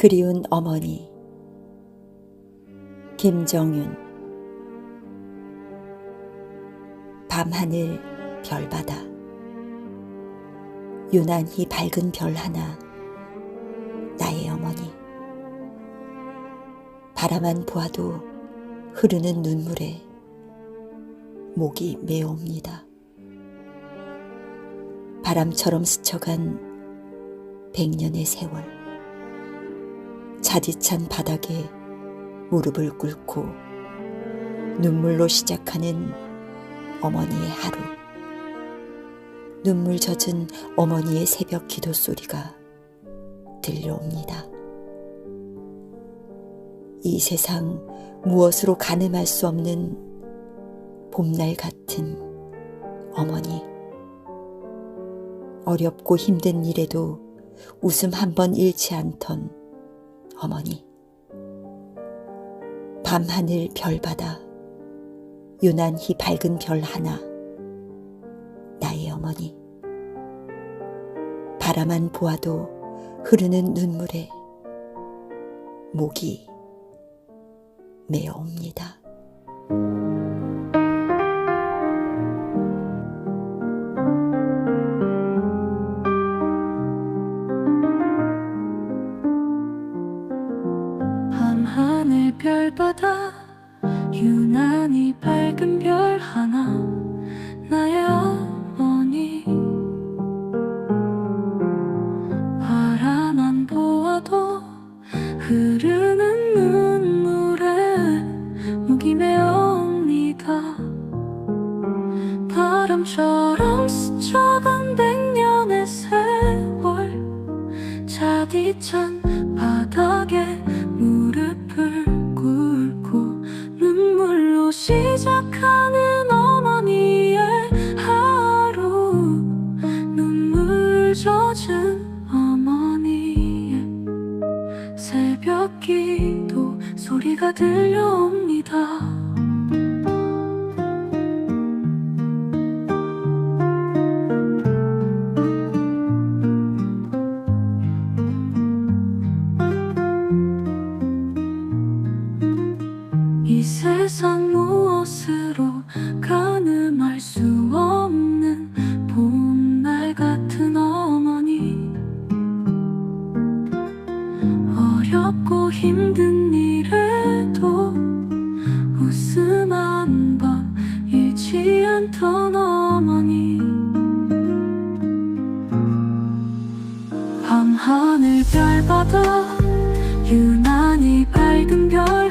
그리운 어머니. 김정윤. 밤하늘 별바다. 유난히 밝은 별 하나 나의 어머니. 바라만 보아도 흐르는 눈물에 목이 메옵니다. 바람처럼 스쳐간 백년의 세월 차디찬 바닥에 무릎을 꿇고 눈물로 시작하는 어머니의 하루 눈물 젖은 어머니의 새벽 기도 소리가 들려옵니다. 이 세상 무엇으로 가늠할 수 없는 봄날 같은 어머니. 어렵고 힘든 일에도 웃음 한 번 잃지 않던 어머니. 밤하늘 별바다, 유난히 밝은 별 하나, 나의 어머니. 바라만 보아도 흐르는 눈물에 목이 메어옵니다. 하늘 별바다 유난히 밝은 별 하나 나의 어머니. 바라만 보아도 흐르는 눈물에 목이 메옵니다. 바람처럼 스쳐간 백년의 세월 차디찬 바닥에 무릎을 꿇고 눈물로 시작하는 어머니의 하루. 눈물 젖은 어머니의 새벽 기도 소리가 들려옵니다 이 세상 무엇으로 가늠할 수 없는 봄날 같은 어머니. 어렵고 힘든 일에도 웃음 한 번 잃지 않던 어머니. 밤하늘 별바다 유난히 밝은 별